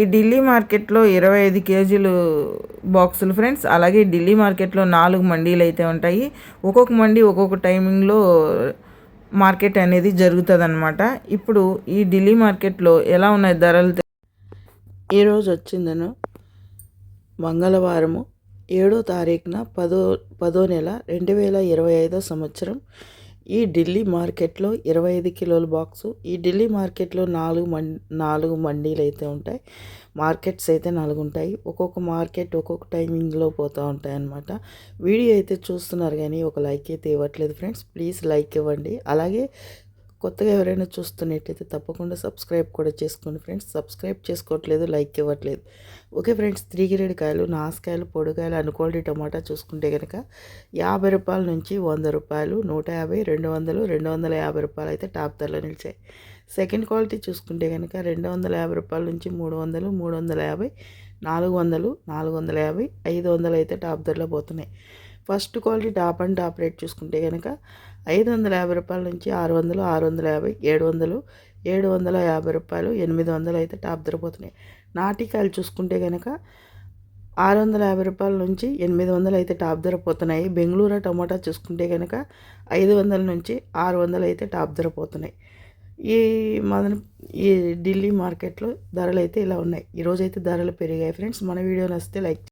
ఈ ఢిల్లీ మార్కెట్లో ఇరవై ఐదు కేజీలు బాక్సులు ఫ్రెండ్స్. అలాగే ఢిల్లీ మార్కెట్లో నాలుగు మండీలు అయితే ఉంటాయి. ఒక్కొక్క మండీ ఒక్కొక్క టైమింగ్లో మార్కెట్ అనేది జరుగుతుంది ఇప్పుడు ఈ ఢిల్లీ మార్కెట్లో ఎలా ఉన్నాయి ధరలు? ఈరోజు వచ్చిందను మంగళవారము ఏడో తారీఖున పదో పదో నెల రెండు వేల ఇరవై ఐదో సంవత్సరం. ఈ ఢిల్లీ మార్కెట్లో ఇరవై ఐదు కిలోల బాక్సు ఈ ఢిల్లీ మార్కెట్లో నాలుగు మం నాలుగు మండీలు అయితే ఉంటాయి. మార్కెట్స్ అయితే నాలుగు ఉంటాయి. ఒక్కొక్క మార్కెట్ ఒక్కొక్క టైమింగ్లో పోతూ ఉంటాయి అన్నమాట వీడియో అయితే చూస్తున్నారు కానీ ఒక లైక్ అయితే ఇవ్వట్లేదు ఫ్రెండ్స్. ప్లీజ్ లైక్ ఇవ్వండి. అలాగే కొత్తగా ఎవరైనా చూస్తున్నట్లయితే తప్పకుండా సబ్స్క్రైబ్ కూడా చేసుకోండి ఫ్రెండ్స్. సబ్స్క్రైబ్ చేసుకోవట్లేదు లైక్ ఇవ్వట్లేదు. ఓకే ఫ్రెండ్స్ త్రీగిరేడు కాయలు నాసుకాయలు పొడికాయలు అనుకోండి టమాటా చూసుకుంటే కనుక యాభై రూపాయల నుంచి వంద రూపాయలు నూట యాభై రెండు వందలు రెండు వందల యాభై రూపాయలు అయితే టాప్ ధరలో నిలిచాయి. సెకండ్ క్వాలిటీ చూసుకుంటే కనుక రెండు వందల యాభై రూపాయల నుంచి మూడు వందలు మూడు వందల యాభై నాలుగు వందలు నాలుగు వందల యాభై ఐదు వందలు అయితే టాప్ ధరలో పోతున్నాయి. First quality top and top rate చూసుకుంటే కనుక ఐదు వందల యాభై రూపాయల నుంచి ఆరు వందలు ఆరు వందల యాభై ఏడు వందలు ఏడు వందల యాభై రూపాయలు ఎనిమిది వందలు అయితే టాప్ ధర పోతున్నాయి నాటికాయలు చూసుకుంటే కనుక ఆరు వందల యాభై రూపాయల నుంచి ఎనిమిది వందలు అయితే టాప్ ధర పోతున్నాయి బెంగళూరు టమాటా చూసుకుంటే కనుక ఐదు వందల నుంచి ఆరు వందలు అయితే టాప్ ధర పోతున్నాయి ఈ మన ఈ ఢిల్లీ మార్కెట్లో ధరలు అయితే ఇలా ఉన్నాయి. ఈరోజైతే ధరలు పెరిగాయి. ఫ్రెండ్స్ మన వీడియో నచ్చితే లైక్